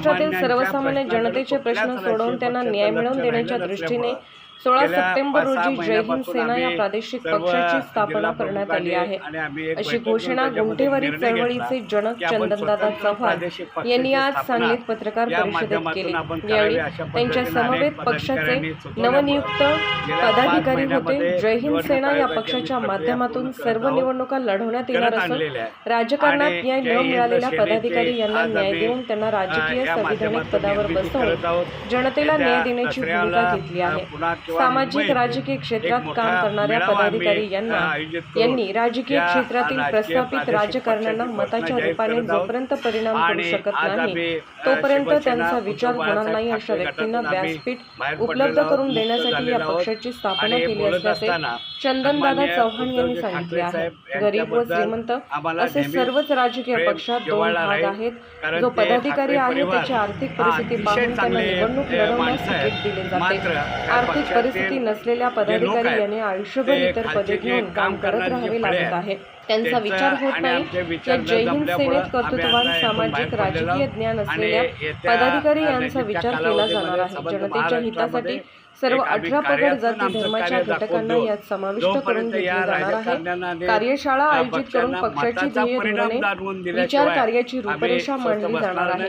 महाराष्ट्रातील सर्वसामान्य जनतेचे प्रश्न सोडवून त्यांना न्याय मिळवून देण्याच्या दृष्टीने सोळा सप्टेंबर रोजी जय हिंद सेना या प्रादेशिक पक्षाची स्थापना करण्यात आली आहे. अशी घोषणा गुंठेवारी चळवळीचे जनक चंदनदादा चव्हाण यांनी आज सांगलीत पत्रकार परिषदेत केली. यावेळी त्यांच्या समवेत पक्षाचे नवनियुक्त पदाधिकारी होते. जय हिंद सेना या पक्षाच्या माध्यमातून सर्व निवडणुका लढवण्यात येणार असून राजकारणात न्याय न मिळालेल्या पदाधिकारी यांना न्याय देऊन त्यांना राजकीय संविधानिक पदावर बसवून जनतेला न्याय देण्याची भूमिका घेतली आहे. सामाजिक राजकीय क्षेत्रात काम करणाऱ्या पदाधिकारी यांना यांनी राजकीय क्षेत्रातील प्रस्थापित राजकारण्यांना मताच्या रूपाने जोपर्यंत परिणाम करू शकत नाही तोपर्यंत त्यांचा विचार होणार नाही. अशा व्यक्तींना व्यासपीठ उपलब्ध करून देण्यासाठी या पक्षाची स्थापना केली असल्याचे चंदनदादा चव्हाण यांनी सांगितले आहे. गरीब व श्रीमंत असे सर्वच राजकीय पक्षात दोन भाग आहेत. जो पदाधिकारी आहे त्याची आर्थिक परिस्थिती पाहून त्यांना निवडणूक लढवण्यास तिकीट दिले जाते. आर्थिक परिस्थिती नसलेल्या पदाधिकारी यांनी आयुष्यभर इतर पदे घेऊन काम करत राहावे लागत आहे. त्यांचा विचार होत नाही या जय हिंद सेनेत कर्तृत्ववान सामाजिक राजकीय ज्ञान असलेल्या पदाधिकारी यांचा विचार केला जाणार आहे. जनतेच्या हितासाठी सर्व अठरा पगड जाती धर्माच्या घटकांना यात समाविष्ट करून घेतले जाणार आहे. कार्यशाळा आयोजित करून पक्षाची ध्येय धोरणे विचार कार्याची रूपरेषा मांडली जाणार आहे.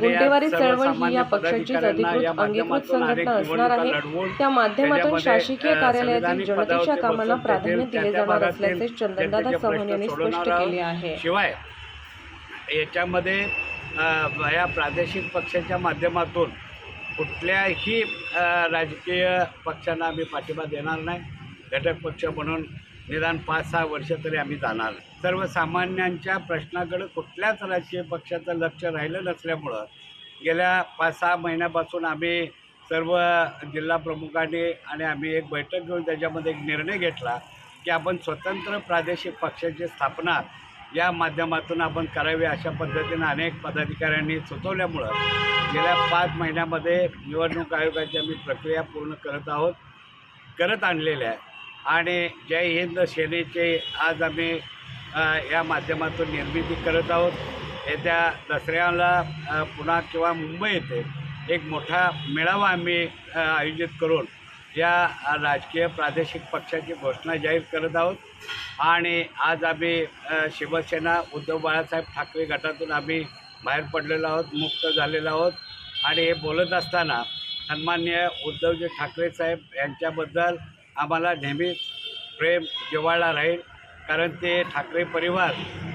गुंटेवारी चळवळ ही या पक्षाचीच अधिकृत अंगीकृत संघटना असणार आहे. त्या माध्यमातून शासकीय कार्यालयातील जनतेच्या कामांना प्राधान्य दिले जाणार असल्याचे चंदनदादा चव्हाण यांनी स्पष्ट केले आहे. शिवाय याच्यामध्ये या प्रादेशिक पक्षाच्या माध्यमातून कुठल्याही राजकीय पक्षांना आम्ही पाठिंबा देणार नाही. घटक पक्ष म्हणून निदान पाच सहा वर्ष तरी आम्ही जाणार. सर्वसामान्यांच्या प्रश्नाकडे कुठल्याच राजकीय पक्षाचं लक्ष राहिलं नसल्यामुळं गेल्या पाच सहा महिन्यापासून आम्ही सर्व जिल्हा प्रमुखांनी आणि आम्ही एक बैठक घेऊन त्याच्यामध्ये एक निर्णय घेतला की आपण स्वतंत्र प्रादेशिक पक्षाची स्थापना या माध्यमातून आपण करावी अशा पद्धतीनं अनेक पदाधिकाऱ्यांनी सुचवल्यामुळं गेल्या पाच महिन्यामध्ये निवडणूक आयोगाची आम्ही प्रक्रिया पूर्ण करत आहोत करत आणलेल्या आहे. आणि जय हिंद सेनेचे आज आम्ही या माध्यमातून निर्मिती करत आहोत. येत्या दसऱ्याला पुणा किंवा मुंबई येथे एक मोठा मेळावा आम्ही आयोजित करून या राजकीय प्रादेशिक पक्षाची घोषणा जाहीर करत आहोत. आणि आज आम्ही शिवसेना उद्धव बाळासाहेब ठाकरे गटातून आम्ही बाहेर पडलेलो आहोत मुक्त झालेलो आहोत. आणि हे बोलत असताना सन्मान्य उद्धवजी ठाकरे साहेब यांच्याबद्दल आम्हाला नेहमीच प्रेम जिवाळला राहील. कारण ते ठाकरे परिवार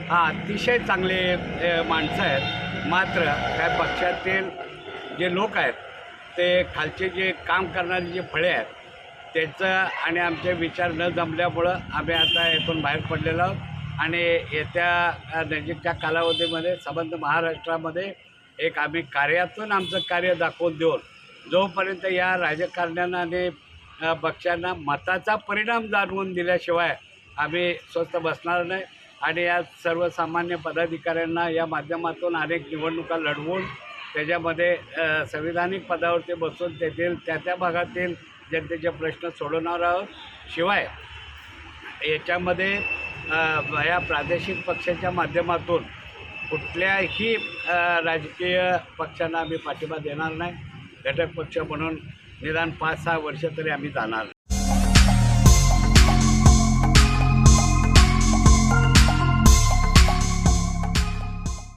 हा अतिशय चांगले माणसं आहेत. मात्र त्या पक्षातील जे लोक आहेत ते खालचे जे काम करणारे जे फळे आहेत त्याचं आणि आमचे विचार न जमल्यामुळं आम्ही आता येथून बाहेर पडलेलो आहोत. आणि येत्या नजीकच्या कालावधीमध्ये संबंध महाराष्ट्रामध्ये एक आम्ही कार्यातून आमचं कार्य दाखवून देऊन जोपर्यंत या राजकारण्यांना आणि पक्षांना मताचा परिणाम जाणवून दिल्याशिवाय आम्ही स्वस्त बसणार नाही. आणि या सर्वसामान्य पदाधिकाऱ्यांना या माध्यमातून अनेक निवडणुका लढवून त्याच्यामध्ये संविधानिक पदावरती बसून तेथील त्या त्या भागातील जनतेचे प्रश्न सोडवणार आहोत. शिवाय याच्यामध्ये या प्रादेशिक पक्षाच्या माध्यमातून कुठल्याही राजकीय पक्षांना आम्ही पाठिंबा देणार नाही. घटक पक्ष म्हणून निदान पाच सहा वर्ष तरी आम्ही जाणार